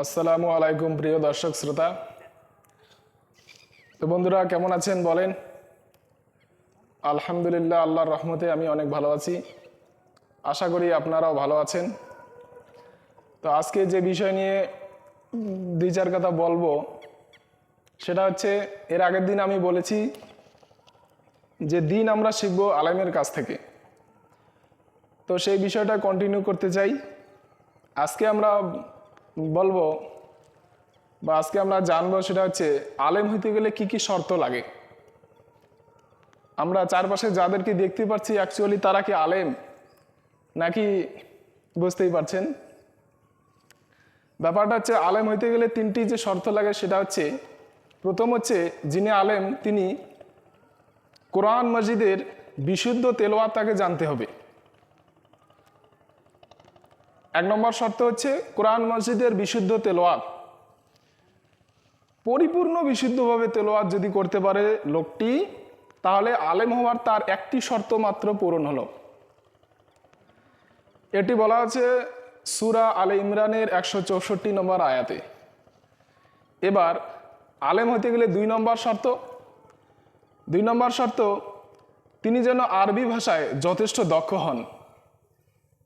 আসসালামু আলাইকুম, প্রিয় দর্শক, শ্রোতা। তো বন্ধুরা, কেমন আছেন বলেন? আলহামদুলিল্লাহ, আল্লাহর রহমতে আমি অনেক ভালো আছি। আশা করি আপনারাও ভালো আছেন। তো আজকে যে বিষয় নিয়ে দুই চার কথা বলব, সেটা হচ্ছে, এর আগের দিন আমি বলেছি যে দিন আমরা শিখব আলেমের কাছ থেকে। তো সেই বিষয়টা কন্টিনিউ করতে চাই। আজকে আমরা বলব, বা আজকে আমরা জানব সেটা হচ্ছে, আলেম হইতে গেলে কি কি শর্ত লাগে? আমরা চারপাশে যাদেরকে দেখতে পাচ্ছি অ্যাকচুয়ালি তারা কি আলেম? নাকি বুঝতেই পারছেন? ব্যাপারটা হচ্ছে, আলেম হইতে গেলে তিনটি যে শর্ত লাগে, সেটা হচ্ছে, প্রথম হচ্ছে, যিনি আলেম, তিনি কোরআন মসজিদের বিশুদ্ধ তেলোয়াত তাকে জানতে হবে। এক নম্বর শর্ত হচ্ছে কোরআন মসজিদের বিশুদ্ধ তেলোয়াত। পরিপূর্ণ বিশুদ্ধভাবে তেলোয়াত যদি করতে পারে লোকটি, তাহলে আলেম হওয়ার তার একটি শর্ত মাত্র পূরণ হলো। এটি বলা আছে সুরা আলে ইমরানের একশো চৌষট্টি নম্বর আয়াতে। এবার আলেম হতে গেলে দুই নম্বর শর্ত। দুই নম্বর শর্ত, তিনি যেন আরবি ভাষায় যথেষ্ট দক্ষ হন।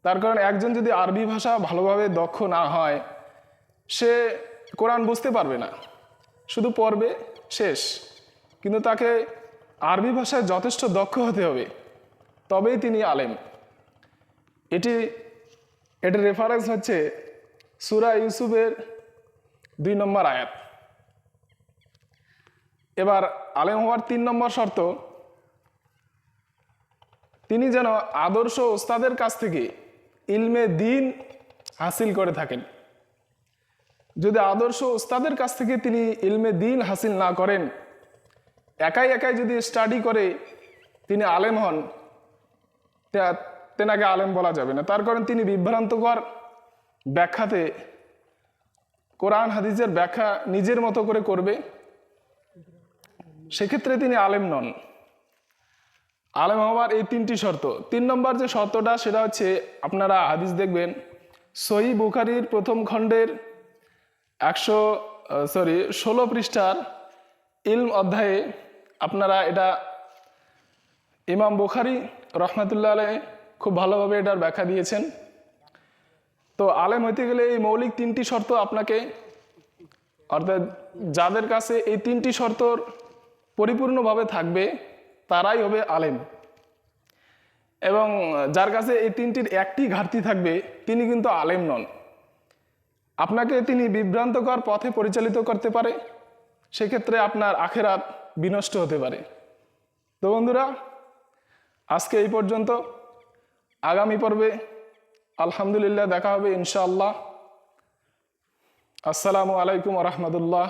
তার কারণ একজন যদি আরবি ভাষা ভালোভাবে দক্ষ না হয়, সে কোরআন বুঝতে পারবে না। শুধু পড়বে, শেষ। কিন্তু তাকে আরবি ভাষায় যথেষ্ট দক্ষ হতে হবে, তবেই তিনি আলেম। এটি, এটির রেফারেন্স হচ্ছে সুরা ইউসুফের দুই নম্বর আয়াত। এবার, আলেম হওয়ার তিন নম্বর শর্ত, তিনি যেন আদর্শ ওস্তাদের কাছ থেকে ইলমে দিন হাসিল করে থাকেন। যদি আদর্শ ওস্তাদের কাছ থেকে তিনি ইলমে দিন হাসিল না করেন, একাই একাই যদি স্টাডি করে তিনি আলেম হন তেনাকে আলেম বলা যাবে না। তার কারণ তিনি বিভ্রান্তকর ব্যাখ্যাতে কোরআন হাদিসের ব্যাখ্যা নিজের মতো করে করবে, সেক্ষেত্রে তিনি আলেম নন। আলেম হওয়ার এই তিনটি শর্ত। তিন নম্বর যে শর্তটা, সেটা হচ্ছে আপনারা হাদিস দেখবেন, সহি বুখারির প্রথম খণ্ডের একশো সরি ষোলো পৃষ্ঠার ইলম অধ্যায়ে আপনারা এটা ইমাম বুখারি রহমাতুল্লাহ আলাই খুব ভালোভাবে এটার ব্যাখ্যা দিয়েছেন। তো আলেম হইতে গেলে এই মৌলিক তিনটি শর্ত আপনাকে, অর্থাৎ যাদের কাছে এই তিনটি শর্তর পরিপূর্ণভাবে থাকবে তারাই হবে আলেম। এবং যার কাছে এই তিনটির একটি ঘাটতি থাকবে, তিনি কিন্তু আলেম নন। আপনাকে তিনি বিভ্রান্তকর পথে পরিচালিত করতে পারে, সেক্ষেত্রে আপনার আখেরাত বিনষ্ট হতে পারে। তো বন্ধুরা, আজকে এই পর্যন্ত। আগামী পর্বে আলহামদুলিল্লাহ দেখা হবে ইনশাআল্লাহ। আসসালামু আলাইকুম রহমতুল্লাহ।